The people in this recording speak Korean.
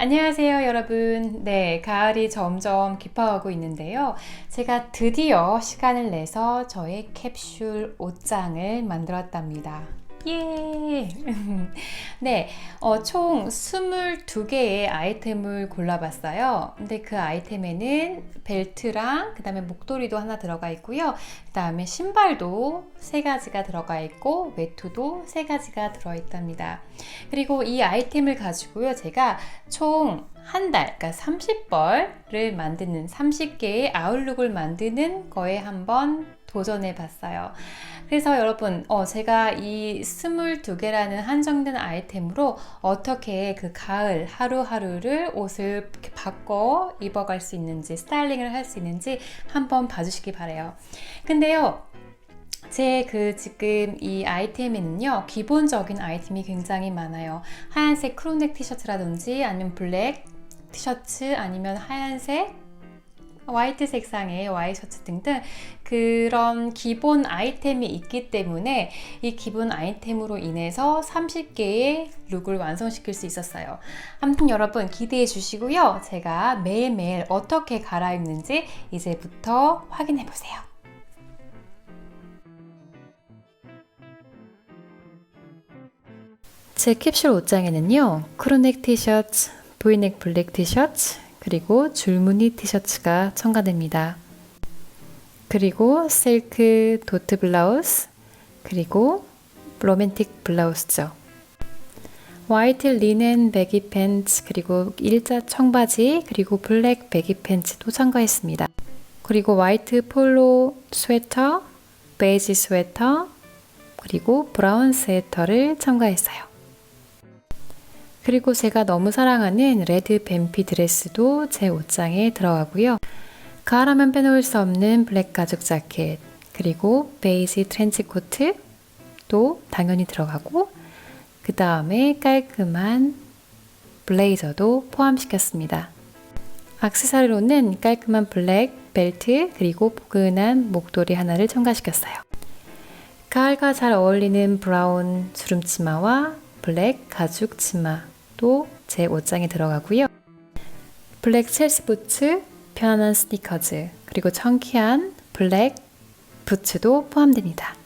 안녕하세요, 여러분. 네, 가을이 점점 깊어가고 있는데요. 제가 드디어 시간을 내서 저의 캡슐 옷장을 만들었답니다. 예! 네, 어, 총 22개의 아이템을 골라봤어요. 근데 그 아이템에는 벨트랑 그 다음에 목도리도 하나 들어가 있고요. 그 다음에 신발도 세 가지가 들어가 있고 외투도 세 가지가 들어있답니다. 그리고 이 아이템을 가지고요. 제가 총 한 달, 그러니까 30벌을 만드는 30개의 아웃룩을 만드는 거에 한번 도전해 봤어요. 그래서 여러분, 어, 제가 이 22개라는 한정된 아이템으로 어떻게 그 가을 하루하루를 옷을 바꿔 입어갈 수 있는지, 스타일링을 할 수 있는지 한번 봐주시기 바래요. 근데요, 제그 지금 이 아이템에는요 기본적인 아이템이 굉장히 많아요 하얀색 크롭넥 티셔츠라든지 아니면 블랙 티셔츠 아니면 하얀색 화이트 색상의 와이셔츠 등등 그런 기본 아이템이 있기 때문에 이 기본 아이템으로 인해서 30개의 룩을 완성시킬 수 있었어요. 아무튼 여러분 기대해 주시고요. 제가 매일매일 어떻게 갈아입는지 이제부터 확인해 보세요. 제 캡슐 옷장에는요, 크로넥 티셔츠, 브이넥 블랙 티셔츠, 그리고 줄무늬 티셔츠가 첨가됩니다. 그리고 셀크 도트 블라우스, 그리고 로맨틱 블라우스죠. 화이트 리넨 베기 팬츠, 그리고 일자 청바지, 그리고 블랙 베기 팬츠도 첨가했습니다. 그리고 화이트 폴로 스웨터, 베이지 스웨터, 그리고 브라운 스웨터를 첨가했어요. 그리고 제가 너무 사랑하는 레드 뱀피 드레스도 제 옷장에 들어가고요. 가을하면 빼놓을 수 없는 블랙 가죽 자켓, 그리고 베이지 트렌치 코트도 당연히 들어가고, 그 다음에 깔끔한 블레이저도 포함시켰습니다. 악세사리로는 깔끔한 블랙 벨트, 그리고 포근한 목도리 하나를 첨가시켰어요. 가을과 잘 어울리는 브라운 주름치마와 블랙 가죽 치마, 또제 옷장에 들어가고요. 블랙 첼시 부츠, 편안한 스니커즈, 그리고 청키한 블랙 부츠도 포함됩니다.